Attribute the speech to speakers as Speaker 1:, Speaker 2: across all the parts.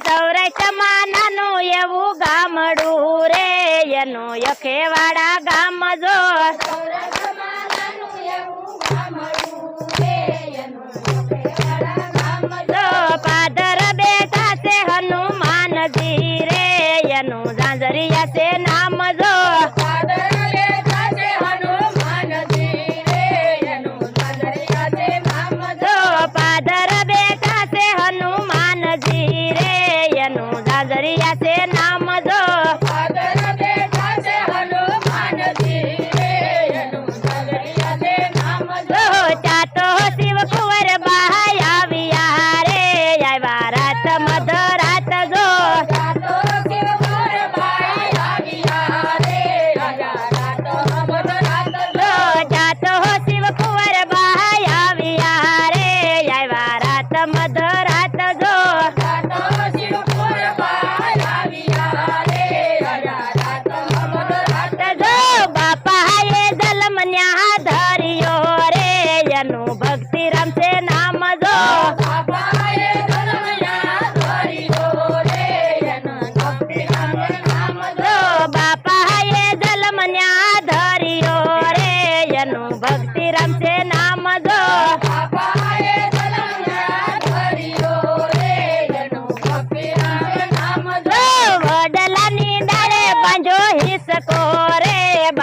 Speaker 1: સૌરાષ્ટ્રમાં નાનું એવું ગામડું રે, એનું યખેવાડા ગામ જો. પાદર બેઠા છે હનુમાનજી રે, એનું ઝાંઝરિયા છે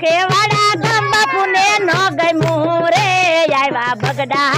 Speaker 1: ખેવાડા ધમ બાપુ ને ન ગઈ મોરે આવ્યા બગડા